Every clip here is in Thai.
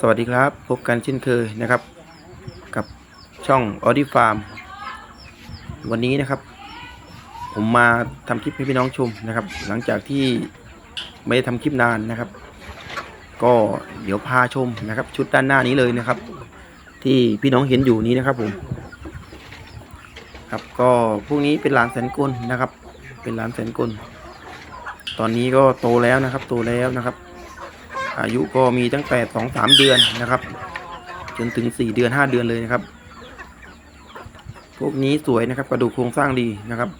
สวัสดีครับ พบกันเช่นเคยนะครับ กับช่อง a u d i Farm วันนี้นะครับ ผมมาทำคลิปให้พี่น้องชมนะครับ หลังจากที่ไม่ได้ทำคลิปนานนะครับ ก็เดี๋ยวพาชมนะครับ ชุดด้านหน้านี้เลยนะครับ ที่พี่น้องเห็นอยู่นี้นะครับผมครับก็พวกนี้เป็นหลานแสนกลนะครับ เป็นหลานแสนกลตอนนี้ก็โตแล้วนะครับ โตแล้วนะครับ อายุก็มีตั้งแต่สองสามเดือนนะครับ จนถึงสี่เดือนห้าเดือนเลยนะครับ พวกนี้สวยนะครับกระดูกโครงสร้างดีนะครับ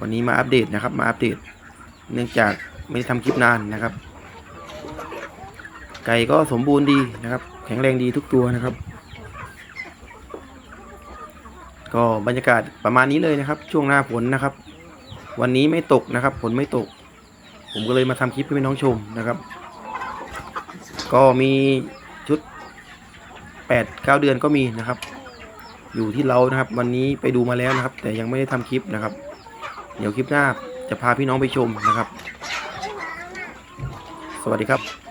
วันนี้มาอัปเดตนะครับ มาอัปเดต เนื่องจากไม่ได้ทำคลิปนานนะครับ ไก่ก็สมบูรณ์ดีนะครับ แข็งแรงดีทุกตัวนะครับ ก็บรรยากาศประมาณนี้เลยนะครับ ช่วงหน้าฝนนะครับ วันนี้ไม่ตกนะครับฝนไม่ตก ผมก็เลยมาทำคลิปให้พี่น้องชมนะครับ ก็มีชุดแปดเก้าเดือนก็มีนะครับ อยู่ที่เรานะครับ วันนี้ไปดูมาแล้วนะครับ แต่ยังไม่ได้ทำคลิปนะครับ เดี๋ยวคลิปหน้าจะพาพี่น้องไปชมนะครับ สวัสดีครับ